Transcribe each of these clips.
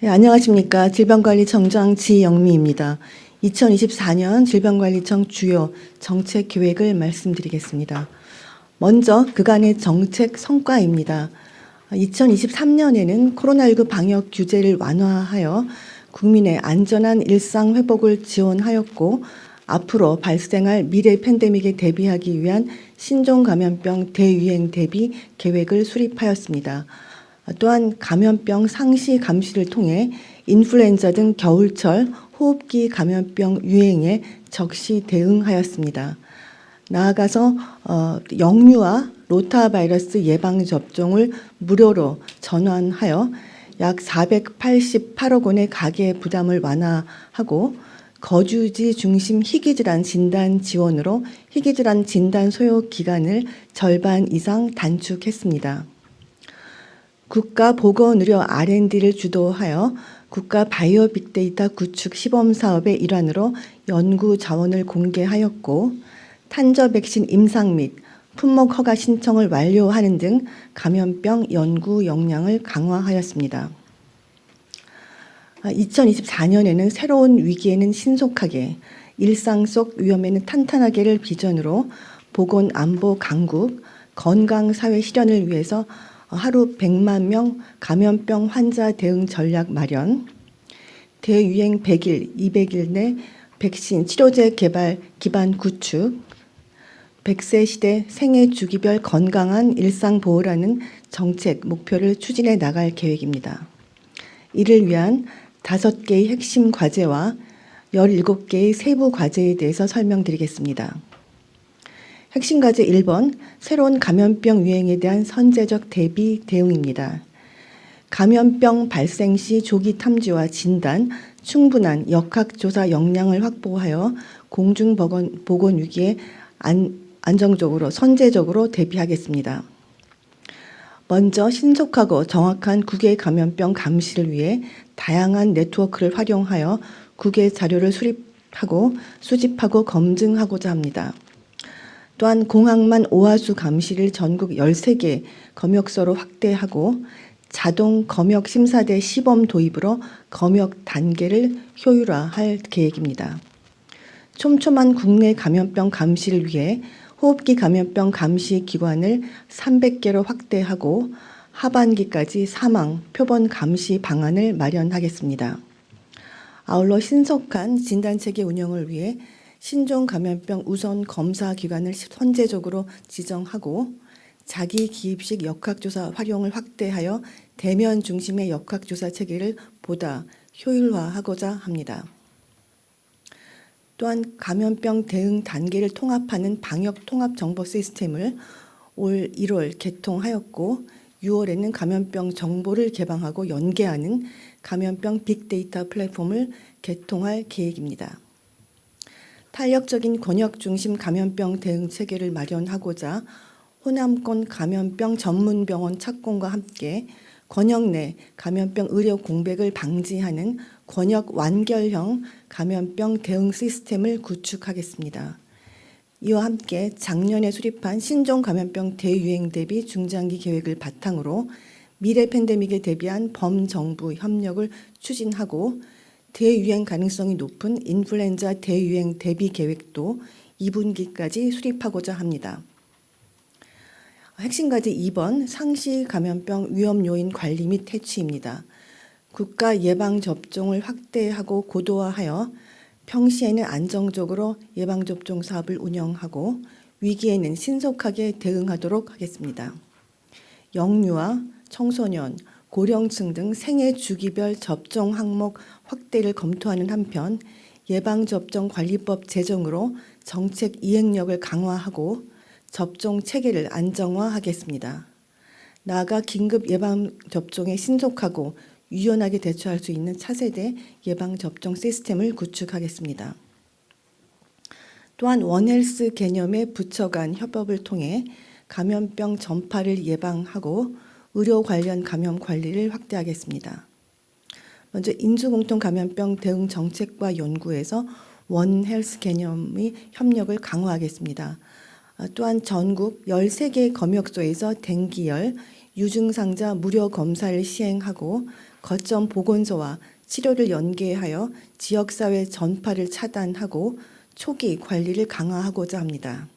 네, 안녕하십니까. 질병관리청장 지영미입니다. 2024년 질병관리청 주요 정책 계획을 말씀드리겠습니다. 먼저 그간의 정책 성과입니다. 2023년에는 코로나19 방역 규제를 완화하여 국민의 안전한 일상 회복을 지원하였고 앞으로 발생할 미래 팬데믹에 대비하기 위한 신종 감염병 대유행 대비 계획을 수립하였습니다. 또한 감염병 상시 감시를 통해 인플루엔자 등 겨울철 호흡기 감염병 유행에 적시 대응하였습니다. 나아가서 어, 영유아 로타바이러스 예방 접종을 무료로 전환하여 약 488억 원의 가계 부담을 완화하고 거주지 중심 희귀질환 진단 지원으로 희귀질환 진단 소요 기간을 절반 이상 단축했습니다. 국가 보건 의료 R&D를 주도하여 국가 바이오 빅데이터 구축 시범 사업의 일환으로 연구 자원을 공개하였고 탄저 백신 임상 및 품목 허가 신청을 완료하는 등 감염병 연구 역량을 강화하였습니다. 2024년에는 새로운 위기에는 신속하게 일상 속 위험에는 탄탄하게를 비전으로 보건 안보 강국 건강 사회 실현을 위해서 하루 100만 명 감염병 환자 대응 전략 마련, 대유행 100일, 200일 내 백신 치료제 개발 기반 구축, 100세 시대 생애 주기별 건강한 일상 보호라는 정책 목표를 추진해 나갈 계획입니다. 이를 위한 5개의 핵심 과제와 17개의 세부 과제에 대해서 설명드리겠습니다. 핵심 과제 1번 새로운 감염병 유행에 대한 선제적 대비 대응입니다. 감염병 발생 시 조기 탐지와 진단, 충분한 역학조사 역량을 확보하여 공중보건 보건 위기에 안, 안정적으로 선제적으로 대비하겠습니다. 먼저 신속하고 정확한 국외 감염병 감시를 위해 다양한 네트워크를 활용하여 국외 자료를 수립하고 수집하고 검증하고자 합니다. 또한 공항만 오하수 감시를 전국 13개 검역소로 확대하고 자동 검역 심사대 시범 도입으로 검역 단계를 효율화할 계획입니다. 촘촘한 국내 감염병 감시를 위해 호흡기 감염병 감시 기관을 300개로 확대하고 하반기까지 사망 표본 감시 방안을 마련하겠습니다. 아울러 신속한 진단체계 운영을 위해 신종 감염병 우선 검사 기관을 선제적으로 지정하고 자기 기입식 역학조사 활용을 확대하여 대면 중심의 역학조사 체계를 보다 효율화하고자 합니다. 또한 감염병 대응 단계를 통합하는 방역 통합 정보 시스템을 올 1월 개통하였고 6월에는 감염병 정보를 개방하고 연계하는 감염병 빅데이터 플랫폼을 개통할 계획입니다. 탄력적인 권역 중심 감염병 대응 체계를 마련하고자 호남권 감염병 전문 병원 착공과 함께 권역 내 감염병 의료 공백을 방지하는 권역 완결형 감염병 대응 시스템을 구축하겠습니다. 이와 함께 작년에 수립한 신종 감염병 대유행 대비 중장기 계획을 바탕으로 미래 팬데믹에 대비한 범정부 협력을 추진하고 대유행 가능성이 높은 인플루엔자 대유행 대비 계획도 2분기까지 수립하고자 합니다. 핵심 과제 2번 상시 감염병 위험 요인 관리 및 해치입니다. 국가 예방 접종을 확대하고 고도화하여 평시에는 안정적으로 예방 접종 사업을 운영하고 위기에는 신속하게 대응하도록 하겠습니다. 영유아, 청소년, 고령층 등 생애 주기별 접종 항목 확대를 검토하는 한편 예방접종 관리법 제정으로 정책 이행력을 강화하고 접종 체계를 안정화하겠습니다. 나아가 긴급 예방접종에 신속하고 유연하게 대처할 수 있는 차세대 예방접종 시스템을 구축하겠습니다. 또한 원헬스 개념의 부처 간 협업을 통해 감염병 전파를 예방하고 의료 관련 감염 관리를 확대하겠습니다. 먼저 인수공통 감염병 대응 정책과 연구에서 원 헬스 개념의 협력을 강화하겠습니다. 또한 전국 13개 검역소에서 댕기열, 유증상자 무료 검사를 시행하고 거점 보건소와 치료를 연계하여 지역사회 전파를 차단하고 초기 관리를 강화하고자 합니다.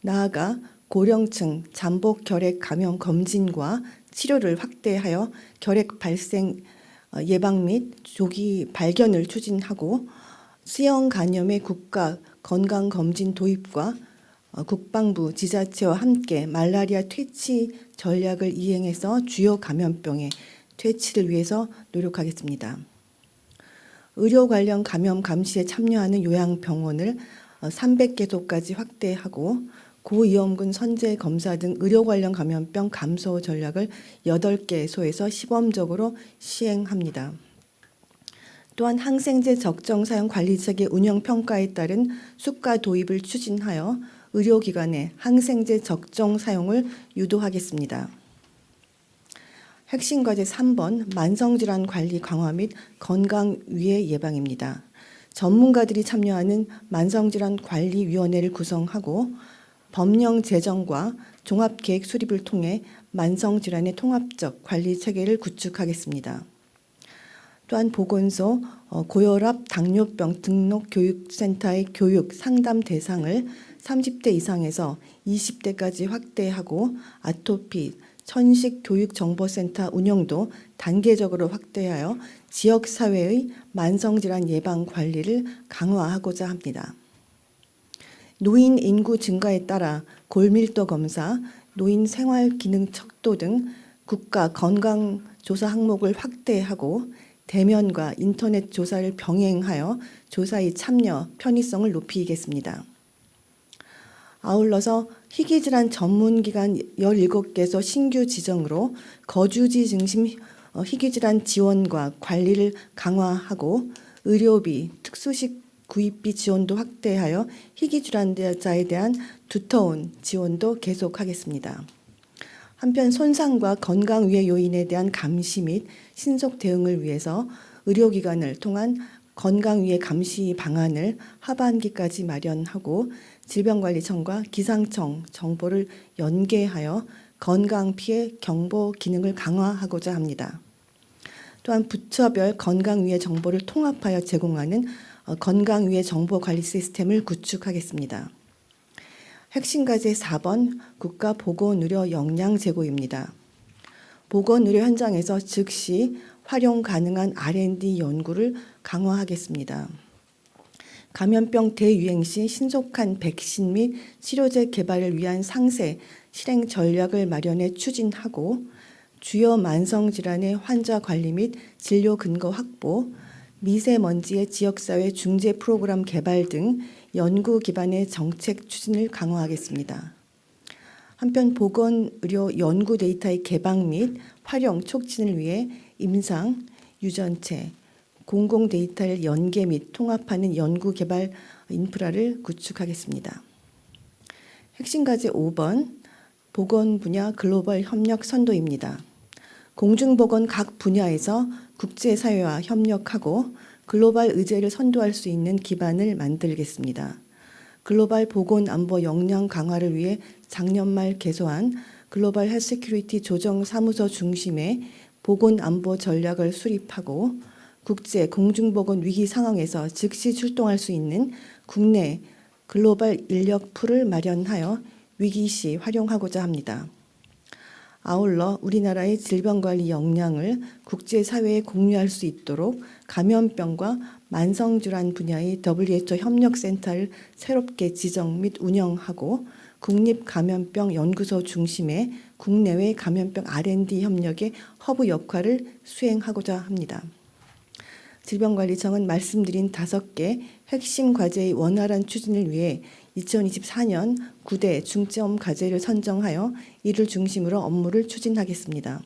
나아가 고령층 잠복 결핵 감염 검진과 치료를 확대하여 결핵 발생 어, 예방 및 조기 발견을 추진하고 수형 간염의 국가 건강 검진 도입과 어, 국방부 지자체와 함께 말라리아 퇴치 전략을 이행해서 주요 감염병의 퇴치를 위해서 노력하겠습니다. 의료 관련 감염 감시에 참여하는 요양병원을 300개소까지 확대하고 고위험군 선제 검사 등 의료 관련 감염병 감소 전략을 8개 소에서 시범적으로 시행합니다. 또한 항생제 적정 사용 관리체계 운영 평가에 따른 수가 도입을 추진하여 의료기관의 항생제 적정 사용을 유도하겠습니다. 핵심 과제 3번 만성질환 관리 강화 및 건강 위해 예방입니다. 전문가들이 참여하는 만성질환 관리위원회를 구성하고 법령 제정과 종합계획 수립을 통해 만성질환의 통합적 관리 체계를 구축하겠습니다. 또한 보건소 어, 고혈압 당뇨병 등록 교육센터의 교육 상담 대상을 30대 이상에서 20대까지 확대하고 아토피 천식 교육 정보센터 운영도 단계적으로 확대하여 지역 사회의 만성질환 예방 관리를 강화하고자 합니다. 노인 인구 증가에 따라 골밀도 검사, 노인 생활 기능 척도 등 국가 건강 조사 항목을 확대하고 대면과 인터넷 조사를 병행하여 조사의 참여 편의성을 높이겠습니다. 아울러서 희귀질환 전문기관 17개소 신규 지정으로 거주지 중심 어, 희귀질환 지원과 관리를 강화하고 의료비, 특수식 구입비 지원도 확대하여 희귀 질환자에 대한 두터운 지원도 계속하겠습니다. 한편 손상과 건강 위해 요인에 대한 감시 및 신속 대응을 위해서 의료기관을 통한 건강 위해 감시 방안을 하반기까지 마련하고 질병관리청과 기상청 정보를 연계하여 건강 피해 경보 기능을 강화하고자 합니다. 또한 부처별 건강 위해 정보를 통합하여 제공하는 어, 건강 위해 정보 관리 시스템을 구축하겠습니다. 핵심 과제 4번 국가 보건 의료 역량 제고입니다. 보건 의료 현장에서 즉시 활용 가능한 R&D 연구를 강화하겠습니다. 감염병 대유행 시 신속한 백신 및 치료제 개발을 위한 상세 실행 전략을 마련해 추진하고 주요 만성 질환의 환자 관리 및 진료 근거 확보, 미세먼지의 지역사회 중재 프로그램 개발 등 연구 기반의 정책 추진을 강화하겠습니다. 한편 보건의료 연구 데이터의 개방 및 활용 촉진을 위해 임상, 유전체, 공공 데이터를 연계 및 통합하는 연구 개발 인프라를 구축하겠습니다. 핵심 과제 5번 보건 분야 글로벌 협력 선도입니다. 공중보건 각 분야에서 국제사회와 협력하고 글로벌 의제를 선도할 수 있는 기반을 만들겠습니다. 글로벌 보건 안보 역량 강화를 위해 작년 말 개소한 글로벌 헬스 세큐리티 조정 사무소 중심의 보건 안보 전략을 수립하고 국제 공중보건 위기 상황에서 즉시 출동할 수 있는 국내 글로벌 인력 풀을 마련하여 위기 시 활용하고자 합니다. 아울러 우리나라의 질병관리 역량을 국제사회에 공유할 수 있도록 감염병과 만성질환 분야의 WHO 협력센터를 새롭게 지정 및 운영하고 국립감염병 연구소 중심의 국내외 감염병 R&D 협력의 허브 역할을 수행하고자 합니다. 질병관리청은 말씀드린 다섯 개 핵심 과제의 원활한 추진을 위해 2024년 9대 중점 과제를 선정하여 이를 중심으로 업무를 추진하겠습니다.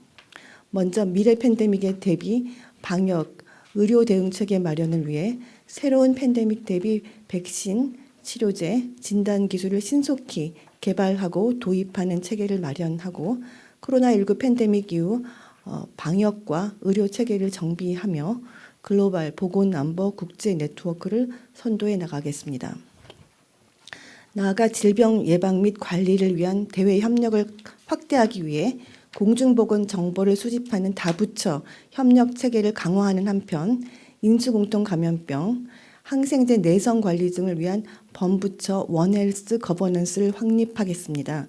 먼저 미래 팬데믹에 대비 방역, 의료 대응 체계 마련을 위해 새로운 팬데믹 대비 백신, 치료제, 진단 기술을 신속히 개발하고 도입하는 체계를 마련하고 코로나19 팬데믹 이후 어, 방역과 의료 체계를 정비하며 글로벌 보건 안보 국제 네트워크를 선도해 나가겠습니다. 나아가 질병 예방 및 관리를 위한 대외 협력을 확대하기 위해 공중보건 정보를 수집하는 다부처 협력 체계를 강화하는 한편 인수공통 감염병, 항생제 내성 관리 등을 위한 범부처 원헬스 거버넌스를 확립하겠습니다.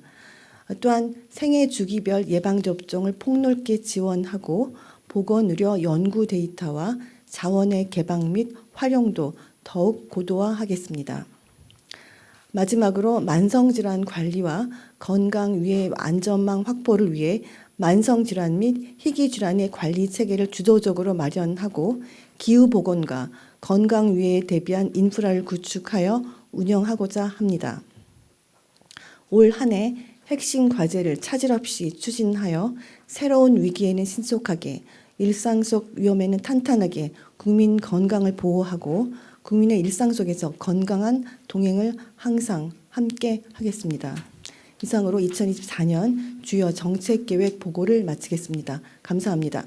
또한 생애 주기별 예방 접종을 폭넓게 지원하고 보건 의료 연구 데이터와 자원의 개방 및 활용도 더욱 고도화하겠습니다. 마지막으로 만성질환 관리와 건강 위해 안전망 확보를 위해 만성질환 및 희귀질환의 관리 체계를 주도적으로 마련하고 기후보건과 건강 위해에 대비한 인프라를 구축하여 운영하고자 합니다. 올 한 해 핵심 과제를 차질 없이 추진하여 새로운 위기에는 신속하게 일상 속 위험에는 탄탄하게 국민 건강을 보호하고 국민의 일상 속에서 건강한 동행을 항상 함께 하겠습니다. 이상으로 2024년 주요 정책 계획 보고를 마치겠습니다. 감사합니다.